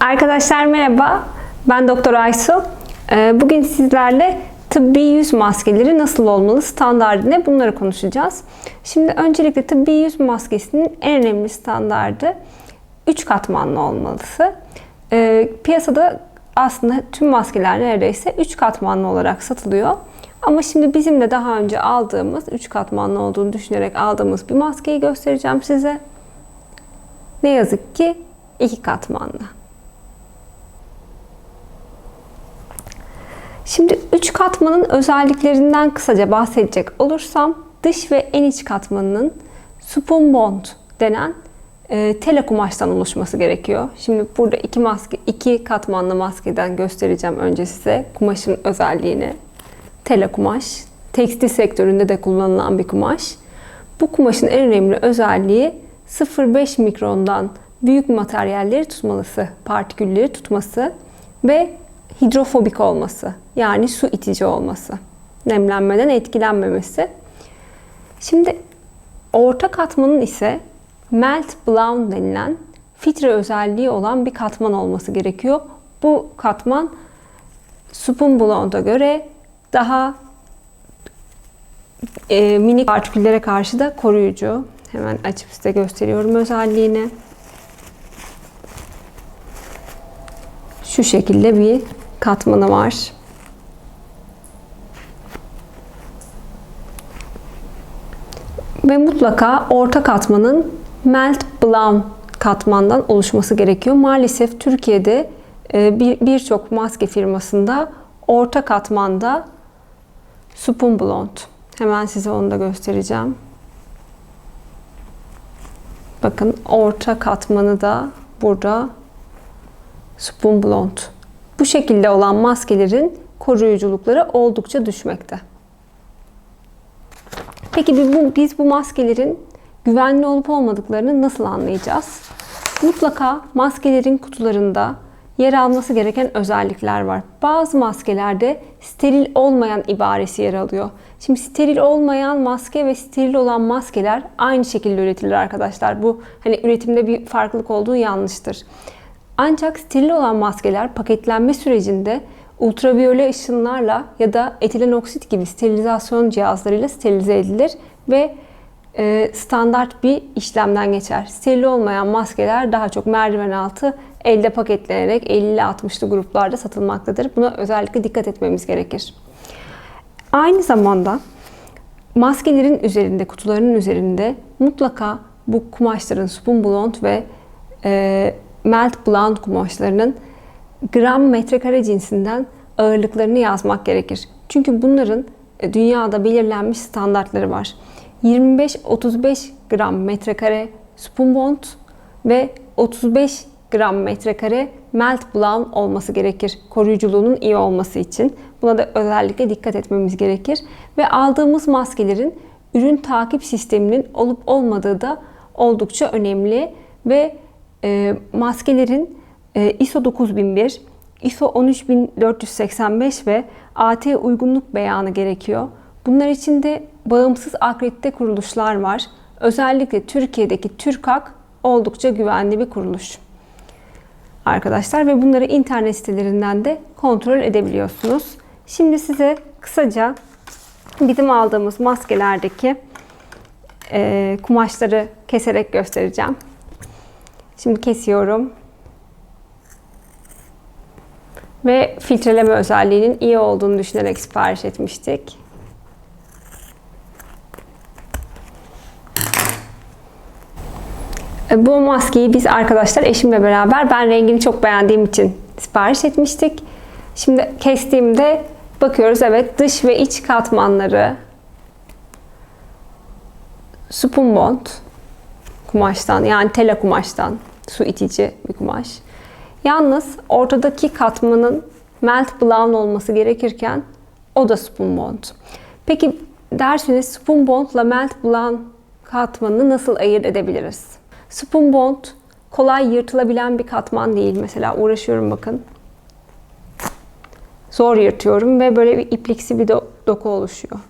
Arkadaşlar merhaba. Ben Doktor Aysu. Ee, Bugün sizlerle tıbbi yüz maskeleri nasıl olmalı, standardı ne bunları konuşacağız. Şimdi öncelikle tıbbi yüz maskesinin en önemli standardı 3 katmanlı olması. Ee, Piyasada aslında tüm maskeler neredeyse 3 katmanlı olarak satılıyor. Ama şimdi bizim de daha önce aldığımız 3 katmanlı olduğunu düşünerek aldığımız bir maskeyi göstereceğim size. Ne yazık ki iki katmanlı. Şimdi üç katmanın özelliklerinden kısaca bahsedecek olursam dış ve en iç katmanının spun bond denen e, tele kumaştan oluşması gerekiyor. Şimdi burada iki maske, iki katmanlı maskeden göstereceğim önce size kumaşın özelliğini. Tele kumaş, tekstil sektöründe de kullanılan bir kumaş. Bu kumaşın en önemli özelliği 0,5 mikrondan büyük materyalleri tutması, partikülleri tutması ve hidrofobik olması. Yani su itici olması. Nemlenmeden etkilenmemesi. Şimdi orta katmanın ise melt blown denilen filtre özelliği olan bir katman olması gerekiyor. Bu katman spun blow'a göre daha e, minik partiküllere karşı da koruyucu. Hemen açıp size gösteriyorum özelliğini. Şu şekilde bir katmanı var. Ve mutlaka orta katmanın melt blown katmandan oluşması gerekiyor. Maalesef Türkiye'de birçok bir maske firmasında orta katmanda spun blond. Hemen size onu da göstereceğim. Bakın orta katmanı da burada spun blond. Bu şekilde olan maskelerin koruyuculukları oldukça düşmekte. Peki biz bu maskelerin güvenli olup olmadıklarını nasıl anlayacağız? Mutlaka maskelerin kutularında yer alması gereken özellikler var. Bazı maskelerde steril olmayan ibaresi yer alıyor. Şimdi steril olmayan maske ve steril olan maskeler aynı şekilde üretilir arkadaşlar. Bu hani üretimde bir farklılık olduğu yanlıştır. Ancak steril olan maskeler paketlenme sürecinde ultraviyole ışınlarla ya da etilen oksit gibi sterilizasyon cihazlarıyla sterilize edilir ve e, standart bir işlemden geçer. Steril olmayan maskeler daha çok merdiven altı elde paketlenerek 50-60'lı gruplarda satılmaktadır. Buna özellikle dikkat etmemiz gerekir. Aynı zamanda maskelerin üzerinde, kutularının üzerinde mutlaka bu kumaşların spun blond ve e, melt blond kumaşlarının gram metrekare cinsinden ağırlıklarını yazmak gerekir. Çünkü bunların e, dünyada belirlenmiş standartları var. 25-35 gram metrekare spun bond ve 35 gram metrekare melt blown olması gerekir. Koruyuculuğunun iyi olması için. Buna da özellikle dikkat etmemiz gerekir. Ve aldığımız maskelerin ürün takip sisteminin olup olmadığı da oldukça önemli ve e, maskelerin e, ISO 9001, ISO 13485 ve AT uygunluk beyanı gerekiyor. Bunlar için de bağımsız akredite kuruluşlar var. Özellikle Türkiye'deki TÜRKAK oldukça güvenli bir kuruluş. Arkadaşlar ve bunları internet sitelerinden de kontrol edebiliyorsunuz. Şimdi size kısaca bizim aldığımız maskelerdeki e, kumaşları keserek göstereceğim. Şimdi kesiyorum. Ve filtreleme özelliğinin iyi olduğunu düşünerek sipariş etmiştik. Bu maskeyi biz arkadaşlar eşimle beraber ben rengini çok beğendiğim için sipariş etmiştik. Şimdi kestiğimde bakıyoruz evet dış ve iç katmanları spun bond kumaştan yani tela kumaştan su itici bir kumaş. Yalnız ortadaki katmanın melt blown olması gerekirken o da spun bond. Peki dersiniz spun bondla melt blown katmanını nasıl ayırt edebiliriz? Spun bond kolay yırtılabilen bir katman değil. Mesela uğraşıyorum bakın. Zor yırtıyorum ve böyle bir ipliksi bir doku oluşuyor.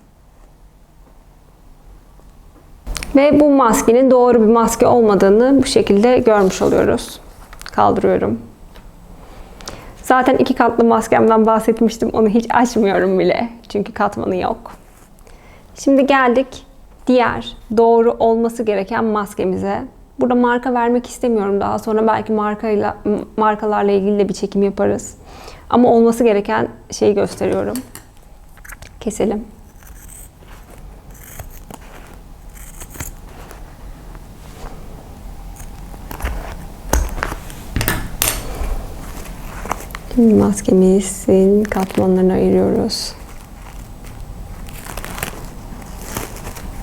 Ve bu maskenin doğru bir maske olmadığını bu şekilde görmüş oluyoruz. Kaldırıyorum. Zaten iki katlı maskemden bahsetmiştim. Onu hiç açmıyorum bile. Çünkü katmanı yok. Şimdi geldik diğer doğru olması gereken maskemize. Burada marka vermek istemiyorum. Daha sonra belki markayla markalarla ilgili de bir çekim yaparız. Ama olması gereken şeyi gösteriyorum. Keselim. Şimdi maskemizin katmanlarını ayırıyoruz.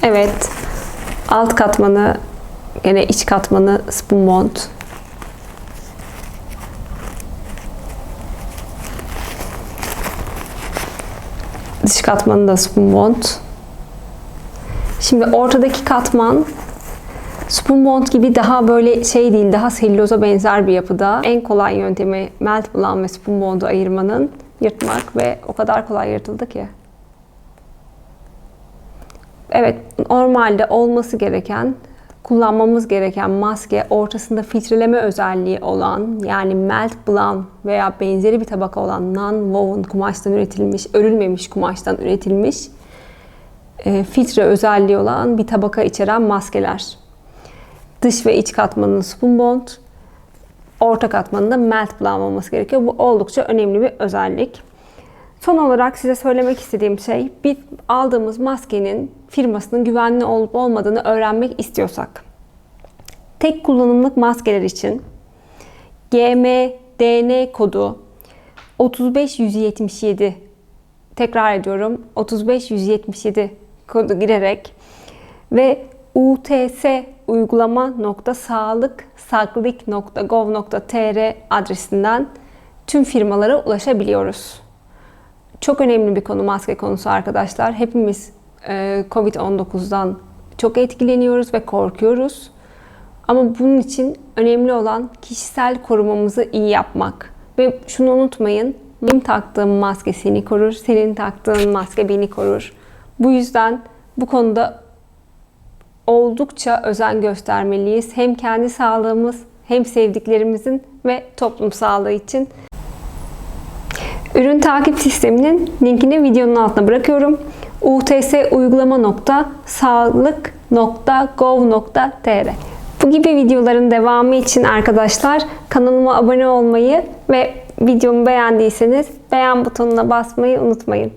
Evet. Alt katmanı yine iç katmanı spoon mont. Dış katmanı da spoon mont. Şimdi ortadaki katman Bond gibi daha böyle şey değil, daha selüloza benzer bir yapıda. En kolay yöntemi melt bulan ve spoon ayırmanın yırtmak ve o kadar kolay yırtıldı ki. Evet, normalde olması gereken, kullanmamız gereken maske ortasında filtreleme özelliği olan yani melt bulan veya benzeri bir tabaka olan non-woven kumaştan üretilmiş, örülmemiş kumaştan üretilmiş e, filtre özelliği olan bir tabaka içeren maskeler. Dış ve iç katmanının spoon orta katmanında melt bulanmaması gerekiyor. Bu oldukça önemli bir özellik. Son olarak size söylemek istediğim şey bir aldığımız maskenin firmasının güvenli olup olmadığını öğrenmek istiyorsak. Tek kullanımlık maskeler için GMDN kodu 35177 tekrar ediyorum 35177 kodu girerek ve UTS uygulama.sağlıksaklik.gov.tr adresinden tüm firmalara ulaşabiliyoruz. Çok önemli bir konu maske konusu arkadaşlar. Hepimiz e, Covid-19'dan çok etkileniyoruz ve korkuyoruz. Ama bunun için önemli olan kişisel korumamızı iyi yapmak. Ve şunu unutmayın, benim taktığım maske seni korur, senin taktığın maske beni korur. Bu yüzden bu konuda oldukça özen göstermeliyiz. Hem kendi sağlığımız hem sevdiklerimizin ve toplum sağlığı için. Ürün takip sisteminin linkini videonun altına bırakıyorum. UTS uygulama.sağlık.gov.tr Bu gibi videoların devamı için arkadaşlar kanalıma abone olmayı ve videomu beğendiyseniz beğen butonuna basmayı unutmayın.